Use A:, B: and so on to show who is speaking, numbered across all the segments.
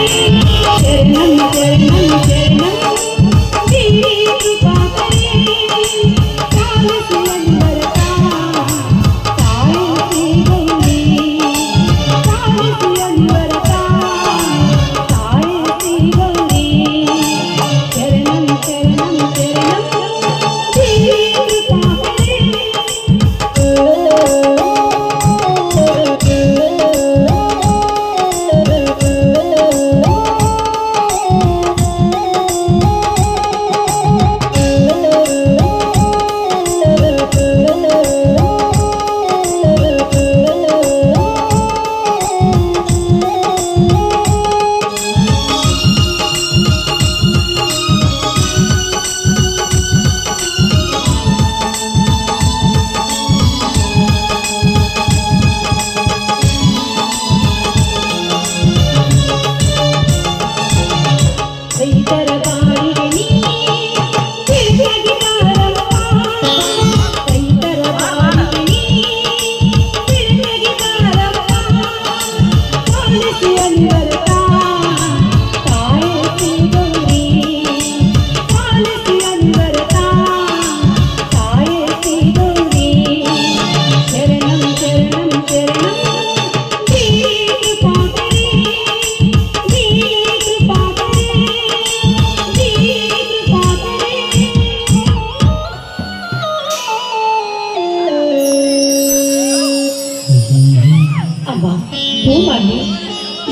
A: Música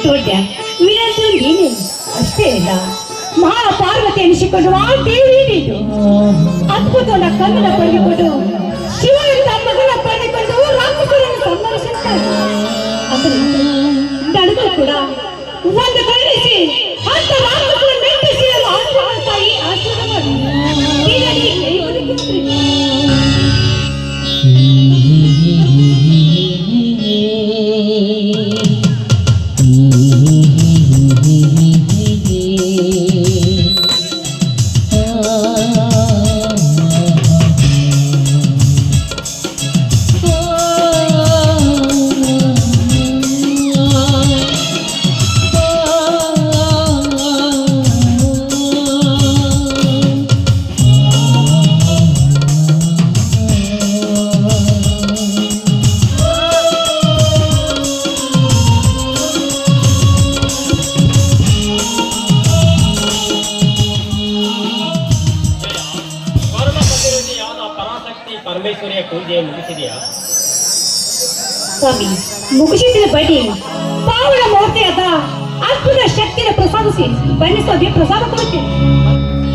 A: ದೊಡ್ಡ ವಿನಂತಿ ನೀನು. ಅಷ್ಟೇ ಇಲ್ಲ ಮಹಾ ಪಾರ್ವತಿ ಎನಿಸಿಕೊಂಡು ಆ ದೇವಿ ನೀನು. ಅದ್ಭುತವನ್ನ ಕನ್ನಡ ಪಡೆದುಕೊಂಡು ಶಿವನ ಮಗನ ಪಡೆದುಕೊಂಡು ರಾಕ್ಷಸರನ್ನು ಸಂಹರಿಸುತ್ತಾರೆ ಅಂದರೆ ನನಗೂ ಕೂಡ ಒಂದು ಕರುಣಿಸಿ ಅಂತ ಮಾಡಿ ಈಗ
B: ಪರಮೇಶ್ವರಿಯ ಪೂಜೆ ಮುಗಿಸಿದೆಯಾ?
A: ಸ್ವಾಮಿ ಮುಗಿಸಿದ ಬಡಿ ಪಾವನ ಮೂರ್ತಿಯಾದ ಅದ್ಭುತ ಶಕ್ತಿಯ ಪ್ರಸಾದಿಸಿ ಸ್ವಾಮಿ ಪ್ರಸಾದ ಕೊಡುತ್ತೇನೆ.